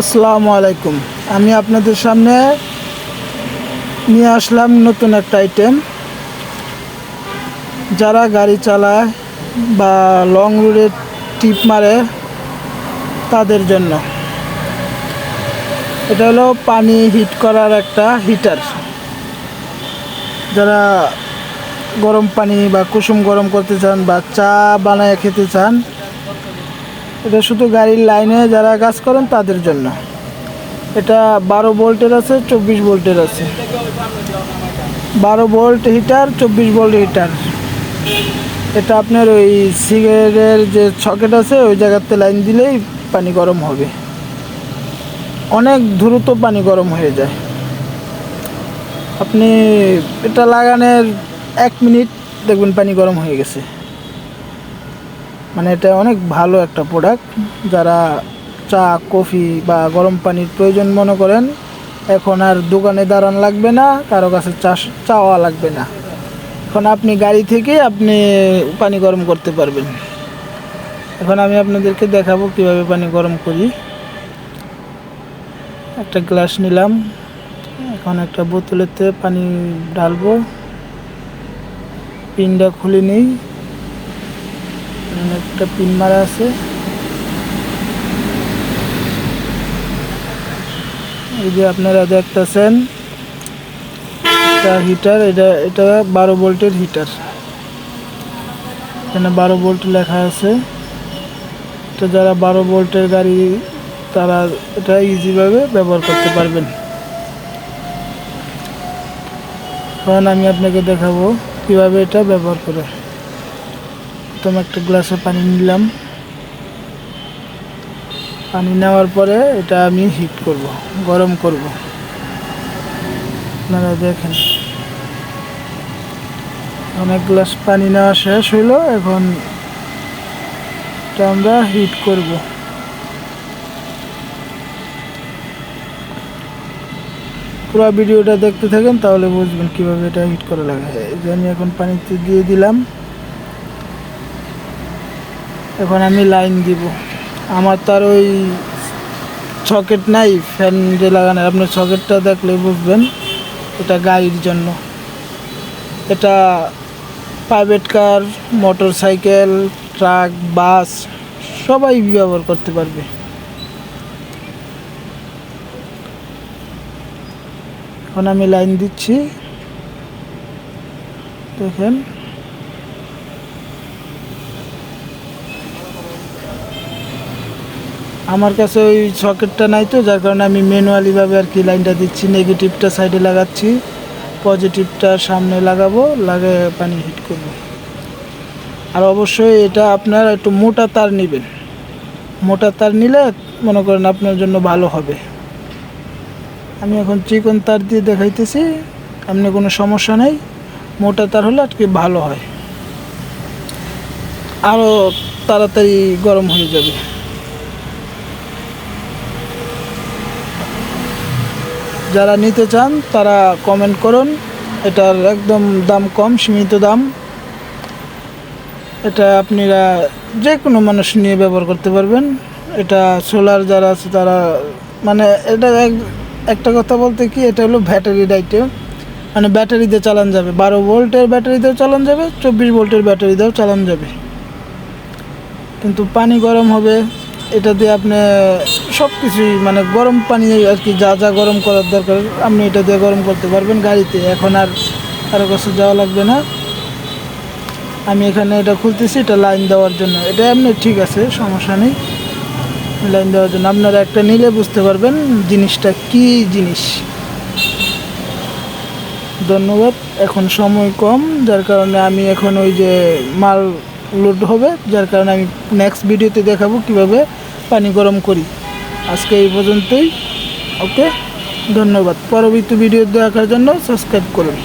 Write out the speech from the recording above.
আসসালামু আলাইকুম। আমি আপনাদের সামনে নিয়ে আসলাম নতুন একটা আইটেম যারা গাড়ি চালায় বা লং রুটে টিপ মারে, তাদের জন্য। এটা হলো পানি হিট করার একটা হিটার যারা গরম পানি বা কুসুম গরম করতে চান বা চা বানায় খেতে চান এটা শুধু গাড়ির লাইনে যারা কাজ করেন তাদের জন্য। এটা বারো ভোল্টের আছে, চব্বিশ ভোল্টের আছে। বারো ভোল্ট হিটার, চব্বিশ ভোল্ট হিটার। এটা আপনার ওই সিগারেটের যে সকেট আছে, ওই জায়গাতে লাইন দিলেই পানি গরম হবে। অনেক দ্রুত পানি গরম হয়ে যায়। আপনি এটা লাগানোর এক মিনিট দেখবেন পানি গরম হয়ে গেছে। মানে এটা অনেক ভালো একটা প্রোডাক্ট যারা চা, কফি বা গরম পানির প্রয়োজন মনে করেন, এখন আর দোকানে দাঁড়ান লাগবে না, কারও কাছে চা, চাওয়া লাগবে না। এখন আপনি গাড়ি থেকে আপনি পানি গরম করতে পারবেন। এখন আমি আপনাদেরকে দেখাবো কীভাবে পানি গরম করি। একটা গ্লাস নিলাম, এখন একটা বোতলেতে পানি ঢালবো। পিনটা খুলে নিই। একটা পিন মারা আছে। এই যে আপনারা দেখতেছেন হিটার, এটা এটা বারো ভোল্টের হিটার। এখানে বারো ভোল্ট লেখা আছে। তো যারা বারো ভোল্টের গাড়ি, তারা এটা ইজিভাবে ব্যবহার করতে পারবেন। কারণ আমি আপনাকে দেখাবো কীভাবে এটা ব্যবহার করে। প্রথমে একটা গ্লাসে পানি নিলাম। পানি নেওয়ার পরে এটা আমি হিট করব, গরম করব। আপনারা দেখেন। অনেক গ্লাস পানি নেওয়া শেষ হইল, এখন আমরা হিট করব। পুরো ভিডিওটা দেখতে থাকেন, তাহলে বুঝবেন কীভাবে এটা হিট করা লাগে। যে আমি এখন পানিতে দিয়ে দিলাম। এখন আমি লাইন দিব। আমার তার ওই সকেট নাই, ফ্যান যে লাগানোর আপনার সকেটটা দেখলে বুঝবেন এটা গাড়ির জন্য। এটা private car motorcycle truck bus সবাই ব্যবহার করতে পারবে। এখন আমি লাইন দিচ্ছি। দেখেন। আমার কাছে ওই সকেটটা নাই তো, যার কারণে আমি ম্যানুয়ালিভাবে আর কি লাইনটা দিচ্ছি নেগেটিভটা সাইডে লাগাচ্ছি পজিটিভটা সামনে লাগাবো লাগে পানি হিট করব। আর অবশ্যই এটা আপনার একটু মোটা তার নেবেন। মোটা তার নিলে মনে করেন আপনার জন্য ভালো হবে। আমি এখন চিকন তার দিয়ে দেখাইতেছি আপনি কোনো সমস্যা নেই। মোটা তার হলে আর কি ভালো হয়। আরও তাড়াতাড়ি গরম হয়ে যাবে। যারা নিতে চান, তারা কমেন্ট করুন। এটার একদম দাম কম, সীমিত দাম। এটা আপনারা যে কোনো মানুষ নিয়ে ব্যবহার করতে পারবেন। এটা সোলার যারা আছে, তারা মানে এটা এক- একটা কথা বলতে কি, এটা হলো ব্যাটারি আইটেম মানে ব্যাটারিতে চালান যাবে। বারো ভোল্টের ব্যাটারিতেও চালান যাবে, চব্বিশ ভোল্টের ব্যাটারিতেও চালান যাবে। কিন্তু পানি গরম হবে। এটা দিয়ে আপনি সব কিছুই মানে গরম পানি আর কি যা যা গরম করার দরকার, আপনি এটা দিয়ে গরম করতে পারবেন গাড়িতে। এখন আর কারও কাছে যাওয়া লাগবে না। আমি এখানে এটা খুলতেছি, এটা লাইন দেওয়ার জন্য। এটা এমনি ঠিক আছে, সমস্যা নেই। লাইন দেওয়ার জন্য। আপনারা একটা নিলে বুঝতে পারবেন জিনিসটা কি জিনিস। ধন্যবাদ। এখন সময় কম, যার কারণে আমি এখন ওই যে মাল লোড হবে, যার কারণে আমি নেক্সট ভিডিওতে দেখাবো কীভাবে পানি গরম করি। আজকে এই পর্যন্তই। ওকে ধন্যবাদ। পরবর্তী ভিডিও দেখার জন্য সাবস্ক্রাইব করুন।